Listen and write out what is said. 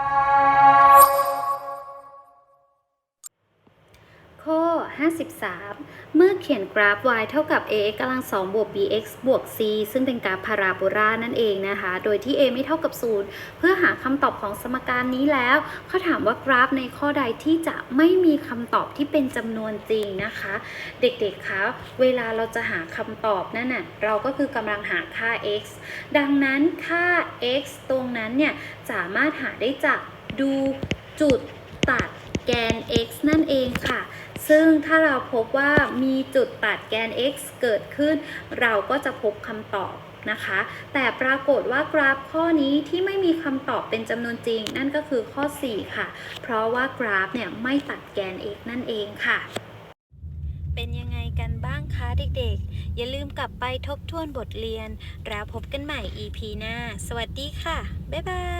you ข้อ 53 เมื่อเขียนกราฟ y เท่ากับ ax กำลัง 2 บวก bx บวก c ซึ่งเป็นกราฟพาราโบลานั่นเองนะคะ โดยที่ a ไม่เท่ากับ 0 เพื่อหาคำตอบของสมการนี้แล้ว เขาถามว่ากราฟในข้อใดที่จะไม่มีคำตอบที่เป็นจำนวนจริงนะคะ เด็กๆ คะ เวลาเราจะหาคำตอบนั่นน่ะ เราก็คือกำลังหาค่า x ดังนั้นค่า x ตรงนั้นเนี่ย สามารถหาได้จากดูจุดตัดแกน x นั่นเองค่ะ ซึ่งถ้าเราพบว่ามีจุดตัดแกน x เกิดขึ้น เราก็จะพบคำตอบนะคะ แต่ปรากฏว่ากราฟข้อนี้ที่ไม่มีคำตอบเป็นจำนวนจริง นั่นก็คือข้อ 4 ค่ะ เพราะว่ากราฟเนี่ยไม่ตัดแกน x นั่นเองค่ะ เป็นยังไงกันบ้างคะเด็กๆ อย่าลืมกลับไปทบทวนบทเรียน แล้วพบกันใหม่ EP หน้า สวัสดีค่ะ บ๊ายบาย